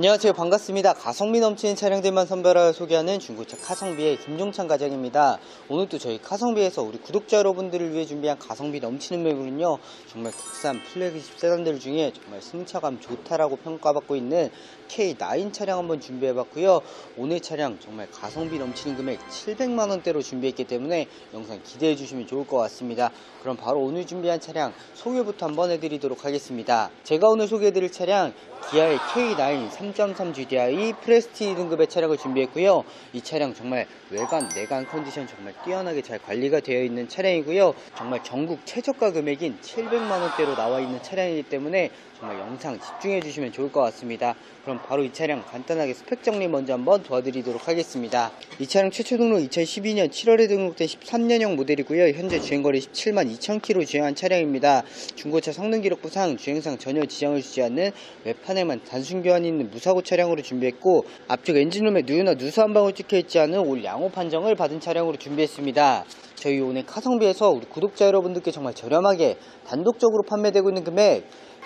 안녕하세요. 반갑습니다. 가성비 넘치는 차량들만 선별하여 소개하는 중고차 카성비의 김종찬 과장입니다. 오늘도 저희 카성비에서 우리 구독자 여러분들을 위해 준비한 가성비 넘치는 매물은요 정말 국산 플래그십 세단들 중에 정말 승차감 좋다라고 평가받고 있는 K9 차량 한번 준비해봤고요. 오늘 차량 정말 가성비 넘치는 금액 700만원대로 준비했기 때문에 영상 기대해 주시면 좋을 것 같습니다. 그럼 바로 오늘 준비한 차량 소개부터 한번 해드리도록 하겠습니다. 제가 오늘 소개해드릴 차량 기아의 K9 3 3.3GDI 프레스티 등급의 차량을 준비했고요. 이 차량 정말 외관, 내관 컨디션 정말 뛰어나게 잘 관리가 되어 있는 차량이고요. 정말 전국 최저가 금액인 700만원대로 나와 있는 차량이기 때문에 정말 영상 집중해 주시면 좋을 것 같습니다. 그럼 바로 이 차량 간단하게 스펙 정리 먼저 한번 도와드리도록 하겠습니다. 이 차량 최초 등록 2012년 7월에 등록된 13년형 모델이고요. 현재 주행거리 17만 2천 km 주행한 차량입니다. 중고차 성능 기록부상 주행상 전혀 지장을 주지 않는 외판에만 단순 교환이 있는 무사고 차량으로 준비했고 앞쪽 엔진룸에 누유나 누수 한 방울 찍혀 있지 않은 올 양호 판정을 받은 차량으로 준비했습니다. 저희 오늘 카성비에서 우리 구독자 여러분들께 정말 저렴하게 단독적으로 판매되고 있는 금액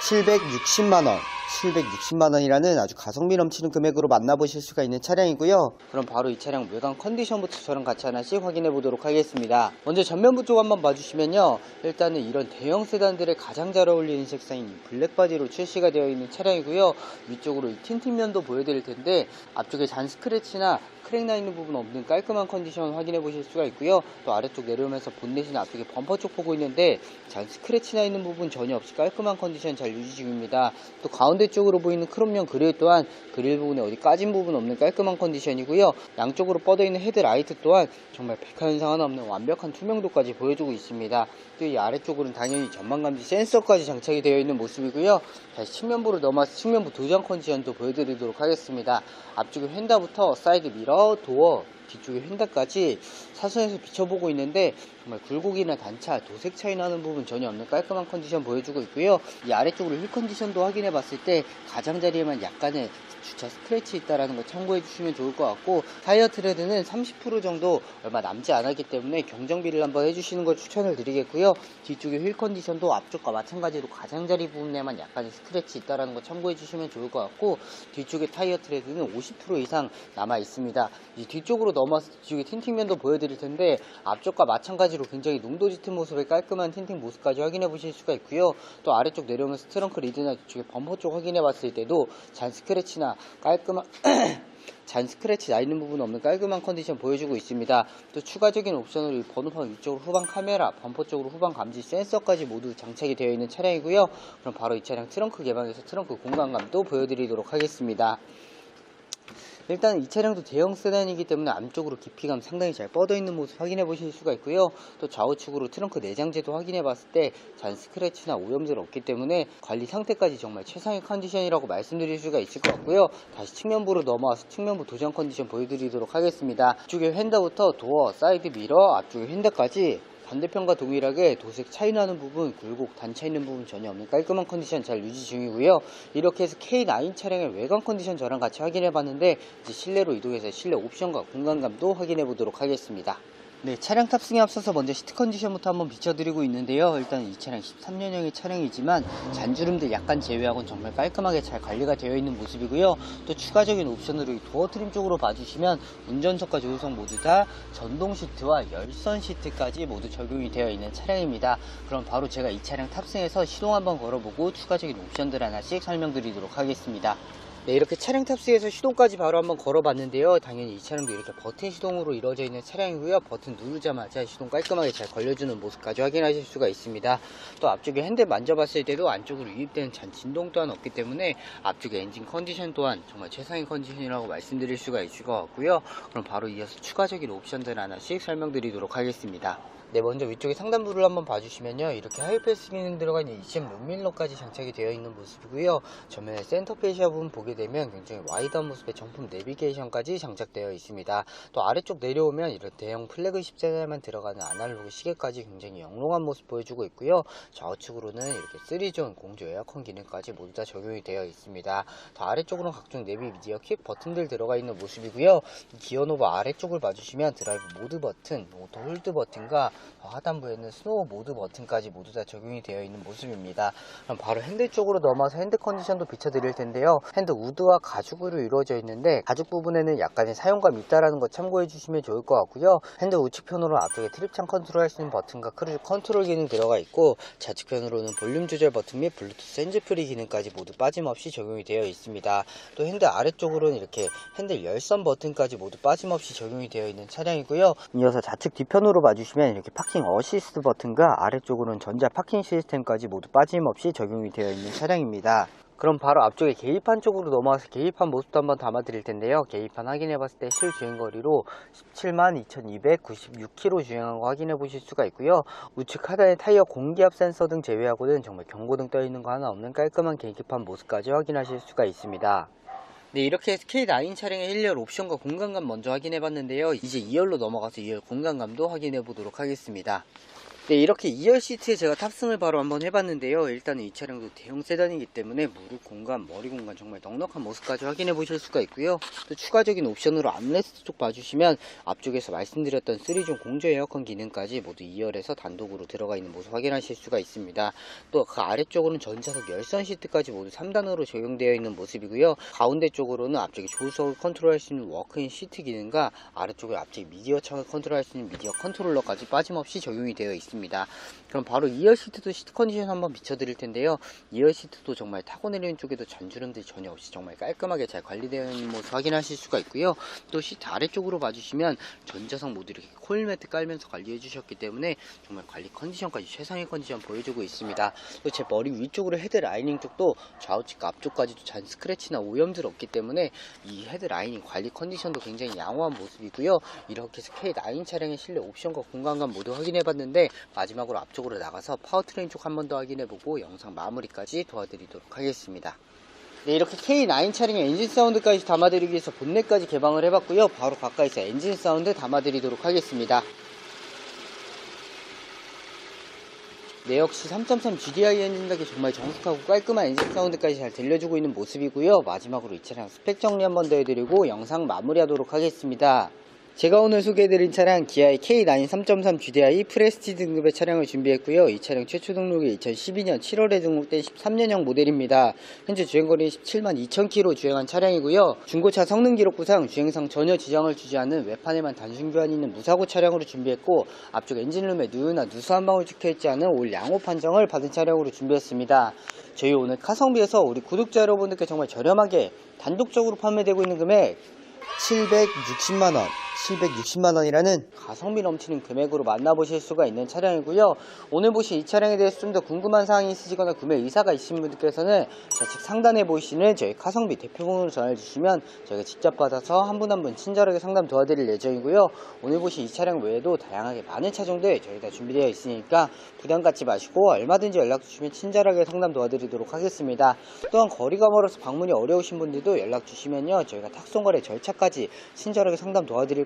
760만원 760만원이라는 아주 가성비 넘치는 금액으로 만나보실 수가 있는 차량이고요. 그럼 바로 이 차량 외관 컨디션부터 저랑 같이 하나씩 확인해 보도록 하겠습니다. 먼저 전면부 쪽 한번 봐주시면요. 일단은 이런 대형 세단들에 가장 잘 어울리는 색상인 블랙 바디로 출시가 되어 있는 차량이고요. 위쪽으로 이 틴팅면도 보여드릴 텐데 앞쪽에 잔 스크래치나 크랙 나 있는 부분 없는 깔끔한 컨디션 확인해 보실 수가 있고요. 또 아래쪽 내려오면서 본넷이나 앞쪽에 범퍼 쪽 보고 있는데 잔 스크래치 나 있는 부분 전혀 없이 깔끔한 컨디션 잘 유지 중입니다. 또 가운데 쪽으로 보이는 크롬형 그릴 또한 그릴 부분에 어디 까진 부분 없는 깔끔한 컨디션이고요. 양쪽으로 뻗어 있는 헤드라이트 또한 정말 백화 현상 하나 없는 완벽한 투명도까지 보여주고 있습니다. 또 이 아래쪽으로는 당연히 전망감지 센서까지 장착이 되어 있는 모습이고요. 다시 측면부로 넘어와서 측면부 도장 컨디션도 보여드리도록 하겠습니다. 앞쪽에 휀다부터 사이드 미러, 도어 뒤쪽에 휀다까지 사선에서 비춰보고 있는데 정말 굴곡이나 단차, 도색 차이 나는 부분 전혀 없는 깔끔한 컨디션 보여주고 있고요. 이 아래쪽으로 휠 컨디션도 확인해 봤을 때 가장자리에만 약간의 주차 스크래치 있다라는 거 참고해 주시면 좋을 것 같고 타이어 트레드는 30% 정도 얼마 남지 않았기 때문에 경정비를 한번 해주시는 걸 추천을 드리겠고요. 뒤쪽에 휠 컨디션도 앞쪽과 마찬가지로 가장자리 부분에만 약간의 스크래치 있다라는 거 참고해 주시면 좋을 것 같고 뒤쪽에 타이어 트레드는 50% 이상 남아 있습니다. 이 뒤쪽으로 뒤쪽에 틴팅면도 보여드릴 텐데 앞쪽과 마찬가지로 굉장히 농도 짙은 모습의 깔끔한 틴팅 모습까지 확인해 보실 수가 있고요. 또 아래쪽 내려오면서 트렁크 리드나 뒤쪽에 범퍼 쪽 확인해 봤을 때도 잔 스크래치나 깔끔한 잔 스크래치 나 있는 부분 없는 깔끔한 컨디션 보여주고 있습니다. 또 추가적인 옵션으로 이 번호판 위쪽으로 후방 카메라, 범퍼 쪽으로 후방 감지 센서까지 모두 장착이 되어 있는 차량이고요. 그럼 바로 이 차량 트렁크 개방해서 트렁크 공간감도 보여드리도록 하겠습니다. 일단 이 차량도 대형 세단이기 때문에 안쪽으로 깊이감 상당히 잘 뻗어 있는 모습 확인해 보실 수가 있고요. 또 좌우측으로 트렁크 내장재도 확인해 봤을 때 잔 스크래치나 오염들 없기 때문에 관리 상태까지 정말 최상의 컨디션이라고 말씀드릴 수가 있을 것 같고요. 다시 측면부로 넘어와서 측면부 도장 컨디션 보여드리도록 하겠습니다. 이쪽에 휀다부터 도어, 사이드 미러, 앞쪽에 휀다까지 반대편과 동일하게 도색 차이 나는 부분, 굴곡, 단차 있는 부분 전혀 없는 깔끔한 컨디션 잘 유지 중이고요. 이렇게 해서 K9 차량의 외관 컨디션 저랑 같이 확인해 봤는데 실내로 이동해서 실내 옵션과 공간감도 확인해 보도록 하겠습니다. 네, 차량 탑승에 앞서서 먼저 시트 컨디션부터 한번 비춰드리고 있는데요. 일단 이 차량 13년형의 차량이지만 잔주름들 약간 제외하고는 정말 깔끔하게 잘 관리가 되어 있는 모습이고요. 또 추가적인 옵션으로 이 도어 트림 쪽으로 봐주시면 운전석과 조수석 모두 다 전동 시트와 열선 시트까지 모두 적용이 되어 있는 차량입니다. 그럼 바로 제가 이 차량 탑승해서 시동 한번 걸어보고 추가적인 옵션들 하나씩 설명드리도록 하겠습니다. 네, 이렇게 차량 탑승해서 시동까지 바로 한번 걸어봤는데요. 당연히 이 차량도 이렇게 버튼 시동으로 이루어져 있는 차량이고요. 버튼 누르자마자 시동 깔끔하게 잘 걸려주는 모습까지 확인하실 수가 있습니다. 또 앞쪽에 핸들 만져봤을 때도 안쪽으로 유입되는 잔 진동 또한 없기 때문에 앞쪽에 엔진 컨디션 또한 정말 최상의 컨디션이라고 말씀드릴 수가 있을 것 같고요. 그럼 바로 이어서 추가적인 옵션들 하나씩 설명드리도록 하겠습니다. 네, 먼저 위쪽에 상단부를 한번 봐주시면요. 이렇게 하이패스 기능 있는 2점 룸밀러까지 장착이 되어 있는 모습이고요. 전면에 센터 페시아 부분 보게 되면 굉장히 와이드한 모습의 정품 내비게이션까지 장착되어 있습니다. 또 아래쪽 내려오면 이런 대형 플래그십 세대만 들어가는 아날로그 시계까지 굉장히 영롱한 모습 보여주고 있고요. 좌우측으로는 이렇게 3존 공조 에어컨 기능까지 모두 다 적용이 되어 있습니다. 더 아래쪽으로는 각종 내비 미디어 킥 버튼들 들어가 있는 모습이고요. 기어노브 아래쪽을 봐주시면 드라이브 모드 버튼, 오토 홀드 버튼과 어, 하단부에는 스노우 모드 버튼까지 모두 다 적용이 되어 있는 모습입니다. 그럼 바로 핸들 쪽으로 넘어서 핸드 컨디션도 비춰드릴 텐데요. 핸드 우드와 가죽으로 이루어져 있는데 가죽 부분에는 약간의 사용감이 있다라는 거 참고해 주시면 좋을 것 같고요. 핸드 우측편으로 앞쪽에 트립창 컨트롤 할 수 있는 버튼과 크루즈 컨트롤 기능 들어가 있고 좌측편으로는 볼륨 조절 버튼 및 블루투스 핸즈프리 기능까지 모두 빠짐없이 적용이 되어 있습니다. 또 핸들 아래쪽으로는 이렇게 핸들 열선 버튼까지 모두 빠짐없이 적용이 되어 있는 차량이고요. 이어서 좌측 뒤편으로 봐주시면 이렇게 파킹 어시스트 버튼과 아래쪽으로는 전자 파킹 시스템까지 모두 빠짐없이 적용이 되어 있는 차량입니다. 그럼 바로 앞쪽에 계기판 쪽으로 넘어가서 계기판 모습도 한번 담아 드릴 텐데요. 계기판 확인해 봤을 때 실주행거리로 17만 2296km 주행한 거 확인해 보실 수가 있고요. 우측 하단에 타이어 공기압 센서 등 제외하고는 정말 경고등 떠 있는 거 하나 없는 깔끔한 계기판 모습까지 확인하실 수가 있습니다. 네, 이렇게 해서 K9 차량의 1열 옵션과 공간감 먼저 확인해 봤는데요. 이제 2열로 넘어가서 2열 공간감도 확인해 보도록 하겠습니다. 네, 이렇게 2열 시트에 제가 탑승을 바로 한번 해봤는데요. 일단은 이 차량도 대형 세단이기 때문에 무릎 공간, 머리 공간 정말 넉넉한 모습까지 확인해 보실 수가 있고요. 또 추가적인 옵션으로 암레스트 쪽 봐주시면 앞쪽에서 말씀드렸던 3종 공조 에어컨 기능까지 모두 2열에서 단독으로 들어가 있는 모습 확인하실 수가 있습니다. 또 그 아래쪽으로는 전자석 열선 시트까지 모두 3단으로 적용되어 있는 모습이고요. 가운데 쪽으로는 앞쪽에 조수석을 컨트롤할 수 있는 워크인 시트 기능과 아래쪽에 앞쪽에 미디어 창을 컨트롤할 수 있는 미디어 컨트롤러까지 빠짐없이 적용이 되어 있습니다. 그럼 바로 2열 시트도 시트 컨디션 한번 비춰드릴 텐데요. 2열 시트도 정말 타고 내리는 쪽에도 잔주름들이 전혀 없이 정말 깔끔하게 잘 관리되어 있는 모습 확인하실 수가 있고요. 또 시트 아래쪽으로 봐주시면 전자석 모두 이렇게 코일 매트 깔면서 관리해 주셨기 때문에 정말 관리 컨디션까지 최상의 컨디션 보여주고 있습니다. 또 제 머리 위쪽으로 헤드 라이닝 쪽도 좌우측과 앞쪽까지도 잔 스크래치나 오염들 없기 때문에 이 헤드 라이닝 관리 컨디션도 굉장히 양호한 모습이고요. 이렇게 해서 K9 차량의 실내 옵션과 공간감 모두 확인해 봤는데 마지막으로 앞쪽으로 나가서 파워트레인 쪽 한 번 더 확인해 보고 영상 마무리까지 도와드리도록 하겠습니다. 네, 이렇게 K9 차량의 엔진 사운드까지 담아드리기 위해서 본넷까지 개방을 해봤고요. 바로 가까이서 엔진 사운드 담아드리도록 하겠습니다. 네, 역시 3.3 GDI 엔진답게 정말 정숙하고 깔끔한 엔진 사운드까지 잘 들려주고 있는 모습이고요. 마지막으로 이 차량 스펙 정리 한 번 더 해드리고 영상 마무리하도록 하겠습니다. 제가 오늘 소개해드린 차량 기아의 K9 3.3 GDI 프레스티 등급의 차량을 준비했고요. 이 차량 최초 등록이 2012년 7월에 등록된 13년형 모델입니다. 현재 주행거리는 17만 2,000km 주행한 차량이고요. 중고차 성능 기록부상 주행상 전혀 지장을 주지 않는 외판에만 단순 교환이 있는 무사고 차량으로 준비했고 앞쪽 엔진룸에 누유나 누수 한 방울 찍혀있지 않은 올 양호 판정을 받은 차량으로 준비했습니다. 저희 오늘 카성비에서 우리 구독자 여러분들께 정말 저렴하게 단독적으로 판매되고 있는 금액 760만원 760만원이라는 가성비 넘치는 금액으로 만나보실 수가 있는 차량이고요. 오늘 보신 이 차량에 대해서 좀 더 궁금한 사항이 있으시거나 구매 의사가 있으신 분들께서는 좌측 상단에 보이시는 저희 카성비 대표번호로 전화주시면 저희가 직접 받아서 한분 한 분 친절하게 상담 도와드릴 예정이고요. 오늘 보신 이 차량 외에도 다양하게 많은 차종들 저희가 준비되어 있으니까 부담 갖지 마시고 얼마든지 연락 주시면 친절하게 상담 도와드리도록 하겠습니다. 또한 거리가 멀어서 방문이 어려우신 분들도 연락 주시면요. 저희가 탁송거래 절차까지 친절하게 상담 도와드릴